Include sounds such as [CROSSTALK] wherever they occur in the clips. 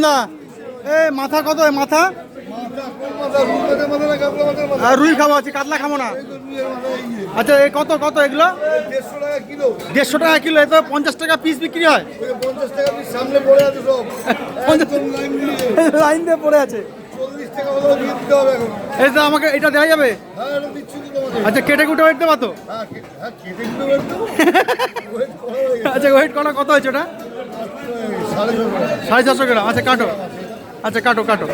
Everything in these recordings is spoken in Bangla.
দা এ মাথা কত? মাথা? আর রুই খাব আছে কাতলা খাব না? আচ্ছা এ কত কত এগুলো? দেড়শো টাকা কিলো দেড়শো টাকা কিলো এ তো পঞ্চাশ টাকা পিস বিক্রি হয়। পঞ্চাশ টাকা পিস সামনে পড়ে আছে সব পঞ্চাশ- একদম লাইন দিয়ে পড়ে আছে। চল্লিশ টাকা হলেও দিয়ে দিতে হবে এখন এই তো আমাকে এটা দেওয়া যাবে? আচ্ছা কেটে কুটে ওয়েট দেবা তো? হ্যাঁ হ্যাঁ। [LAUGHS] আচ্ছা ওয়েট করা কত হয়েছে ওটা? এই সাড়ে চারশো গ্রাম আচ্ছা কাটো। আচ্ছা কাটো কাটো।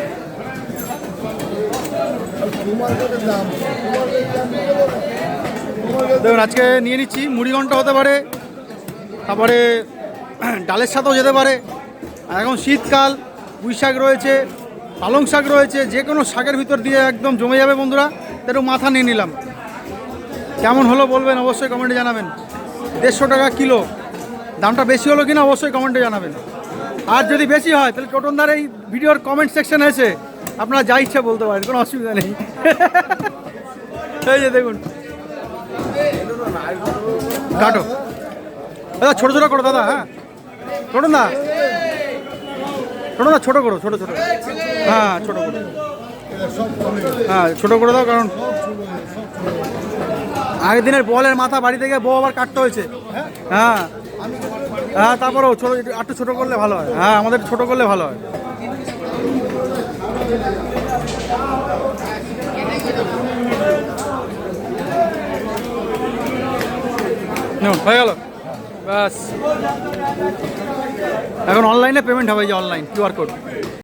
দেখুন, আজকে নিয়ে নিচ্ছি। মুড়ি ঘণ্টা হতে পারে, তারপরে ডালের সাথেও যেতে পারে। এখন শীতকাল, পুঁই শাক রয়েছে, পালং শাক রয়েছে, যে কোনো শাকের ভিতর দিয়ে একদম জমে যাবে বন্ধুরা। একটু মাথা নিয়ে নিলাম। কেমন হলো বলবেন অবশ্যই কমেন্টে জানাবেন। দেড়শো টাকা কিলো। দামটা বেশি হলো কিনা অবশ্যই কমেন্টে জানাবেন। আর যদি বেশি হয়, তাহলে টোটনদার এই ভিডিওর কমেন্ট সেকশন এসে আপনারা যা ইচ্ছা বলতে পারেন, কোনো অসুবিধা নেই। যে দেখুন। কাটো। দাদা, ছোটো ছোটো করো, দাদা হ্যাঁ। ছোটো না ছোটো না ছোটো করো, ছোটো ছোটো। হ্যাঁ ছোটো করো। হ্যাঁ ছোটো করে দাও, কারণ আগের দিনের বলের মাথা বাড়ি থেকে বউ আবার কাটতে হয়েছে। হ্যাঁ। হ্যাঁ তারপরেও ছোটো একটু ছোটো করলে ভালো হয়। হ্যাঁ আমাদের ছোটো করলে ভালো হয়। হয়ে গেল। ব্যাস। এখন অনলাইনে পেমেন্ট হবে যে অনলাইন কিউআর কোড